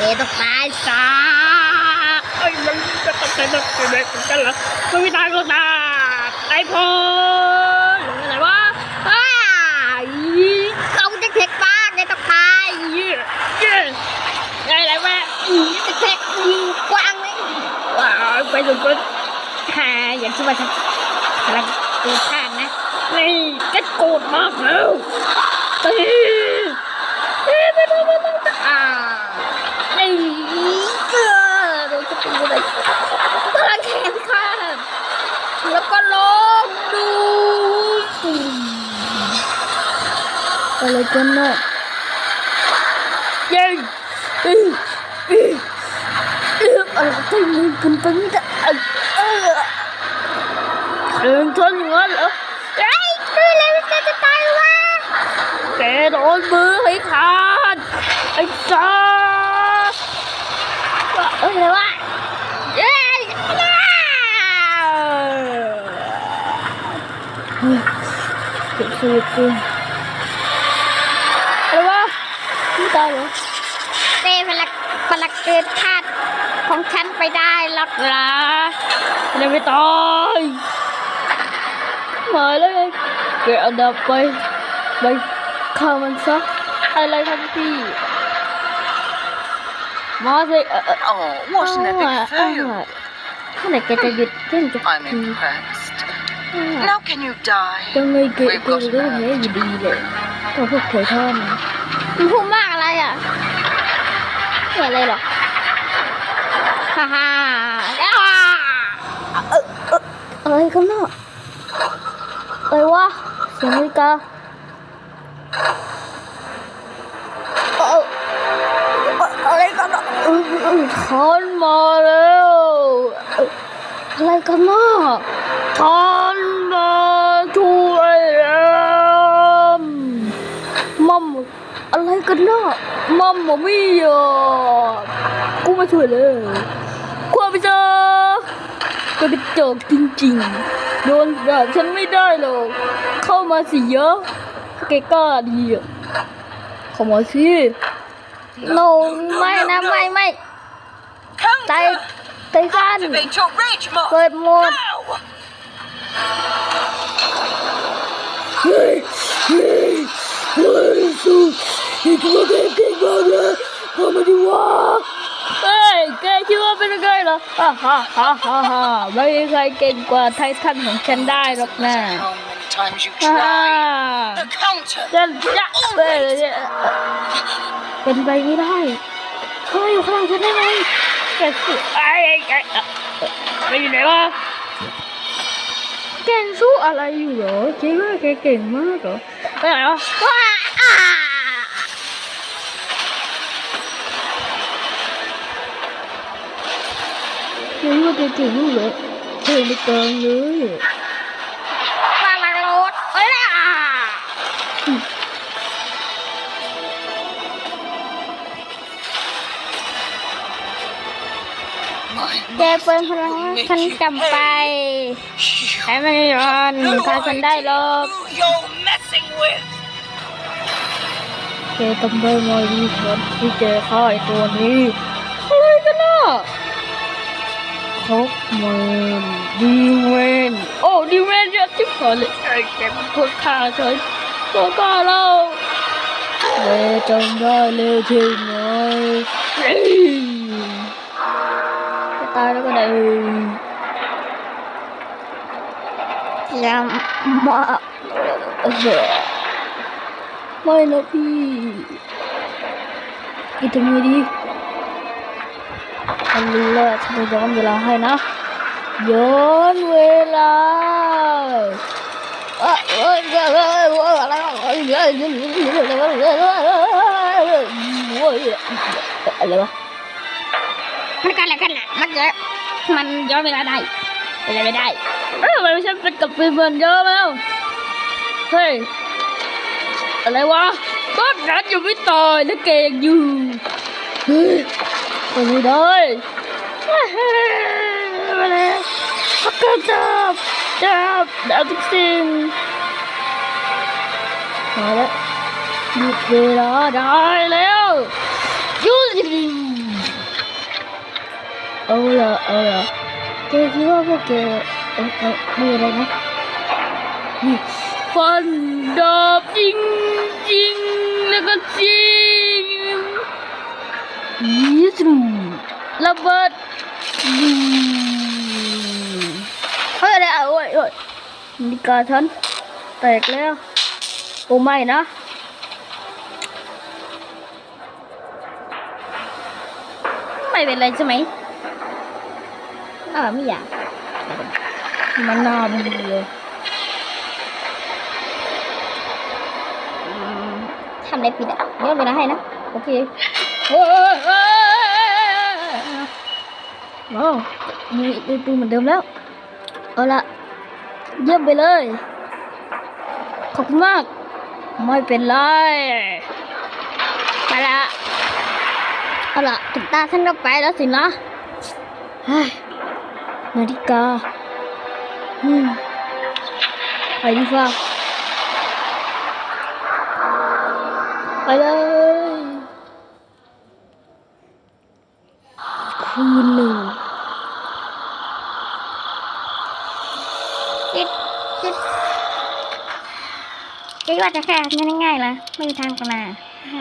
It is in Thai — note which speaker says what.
Speaker 1: เอต้องตายซะ
Speaker 2: เอ้มันจะต้องเป็นแบบแบบกันเหรอมันไม่ตายก็ตายไอ้พอหรืออะไรวะ
Speaker 1: อ้าเขาจะเทคบ้านเอต้องตาย
Speaker 2: เย้ยอะไรวะ
Speaker 1: อีจะเทคยิงกว้างไหม
Speaker 2: ว้าวไปสุดก็
Speaker 1: ฮ่าอย่างที่ว่าฉันกำลังตีข้างนะ
Speaker 2: นี่ก็โกรธมากแล้วตีเอ๊ะไม่ทำอะไรจะ
Speaker 1: อ่าไอ้เกลือโดนจะ ตะไรพลังขนค่ะแล้วก็ลองดูอะไรกันเนาะ
Speaker 2: เย้เอ้ยเอ้ย
Speaker 1: เอออะไรก็ยิงกันไปไม่ได้เออเออ
Speaker 2: เดินชนอย่างนั้นเหรอ
Speaker 1: ไอ้คืออะไรมันจะตายวะ
Speaker 2: แกโดนมือให้ขาดไอ้จ้า
Speaker 1: เอออะไรวะเอ้ยเจ็บ สุดเลยอะไรวะไม่ตายเหรอเต้พลักพลักเกินคาดของฉันไปได้หรอกเหรอ
Speaker 2: ยังไม่ตายมาเลยแกเอาดับไปไปฆ่ามันซะอะไรครับพี่มาสิเอ่อเอ่อ
Speaker 3: Oh, what an epic fail.
Speaker 1: เมื่อไหร่แกจะหยุดเล่นกับ
Speaker 3: I'm impressed. Now can you die?
Speaker 1: จังไงเกะเกะก็แพ้อยู่ดีเลยก็พวกเธอท่อ How can you
Speaker 3: die? Cho
Speaker 2: người kỵ cường có thể gì đi vậy? Tôi phục thể thao mà.
Speaker 1: พูดมากอะไรอ่ะเหมือนอะไรหรอ ฮ่าฮ่าอะไรกันเนาะอะไรวะเสียงนาฬิกาอะไรกันเนาะ
Speaker 2: ทอนมาแล้ว
Speaker 1: อะไรกันเนาะ
Speaker 2: ทอน
Speaker 1: อะไรกันเนาะ
Speaker 2: มัมมามี่อะกูมาช่วยเลยความไปเจอก็กระจอกจริงๆ โดนแบบฉันไม่ได้หรอก เข้ามาสิเยอะแกกล้าดีอะเข้ามาสิ
Speaker 1: โนไม่นะไม่ไม่ไตไตสั้น
Speaker 3: Activate your rage mode!
Speaker 1: เปิดโหมด
Speaker 3: Now!
Speaker 2: เฮ้ยเฮ้ยเฮ้ยสู้ อีกตัวแกเก่งมากเลยเข้ามาดิวะเฮ้ยแกคิดว่าเป็นยังไงเหรอฮ่าฮ่าฮ่าฮ่าฮ่าไม่มีใครเก่งกว่าไททันของฉันได้หรอกนะ
Speaker 3: How many times you
Speaker 2: ฮ่า
Speaker 3: tried? The counter!
Speaker 2: จะจะเอ้ยเป็นไปไม่ได้เฮ้ยอยู่ข้างหลังฉันได้ไงแกสู้ไอ้ไอ้ไอ้ไปอยู่ไหนวะแกสู้อะไรอยู่เหรอคิดว่าแกเก่งมากเหรอไปไหนวะ
Speaker 1: ว้าอ่า
Speaker 2: เลยว่าจะถึงลูกเหรอเทไปกลางเลย
Speaker 1: กลาโรดเอ้ยล่ะเจ้เปิงพลังฉันจำไปให้มันย้อนพาฉันได้หล
Speaker 3: บเจตั
Speaker 2: มเบอร์มอยดีคนที่เจ้าไอตัวนี้อะไรกันเนาะ khóc, mà đi quên. Ồ, đi quên ra tiếp khỏi lịch sử kém thuốc khá thôi Tôi có đâu.
Speaker 1: Về trong đó lưu thiên
Speaker 2: rồi Cái tay nó có đầy. Làm mà Mày nó đi. Đi tìm người đi. ฉันรู้เลยฉันจะย้อนเวลาให้นะย้อนเวลาเออเออเออเออเอออะไรวะอะไรวะ
Speaker 1: มันกันแหละกันแหละมันเยอะมันย้อนเวลาได้เป็นอะไรไม่ได้
Speaker 2: เออมันไม่ใช่เป็นกับฟิล์มเยอะแล้วเฮ้ยอะไรวะก็นัดอยู่ไม่ต่อยแล้วเก่งอยู่เฮ้ย ตัวนี้เลยมาเลยพักกันจับจับดาวทุกสิ่งมาแล้วหยุดเวลาได้แล้วยุดเอาละเอาละ
Speaker 1: แกคิดว่าพวกแกเอ้ยไม่อะไรนะ
Speaker 2: ฟันดาบจริงจิงแล้วก็จิง ยิสมระเบิด
Speaker 1: เฮ้ยอะไรอะโอ้ยโอ้ย
Speaker 2: นาฬิกาฉันแตกแล้ว โอ้ไม่นะ
Speaker 1: ไม่เป็นไรใช่ไหมอ่าไม่อยาก
Speaker 2: มันน่าเบื่อ
Speaker 1: ทำอะไรผิดอะย้อนเวลาให้นะ โอเค
Speaker 2: โอ้โอ้ยโอ้ย
Speaker 1: ว้าวมีมีปืนเหมือนเดิมแล้ว เอาละเยี่ยมไปเลย
Speaker 2: ขอบคุณมาก ไม่เป็นไร
Speaker 1: ไปละเอาละถึงตาฉันก็ไปแล้วสินะ
Speaker 2: นาฬิกาอืมไปดีกว่าไปเลย คืนหนึ่ง
Speaker 1: คิดคิดคิดว่าจะแค่ง่ายๆละไม่มีทางกันนะ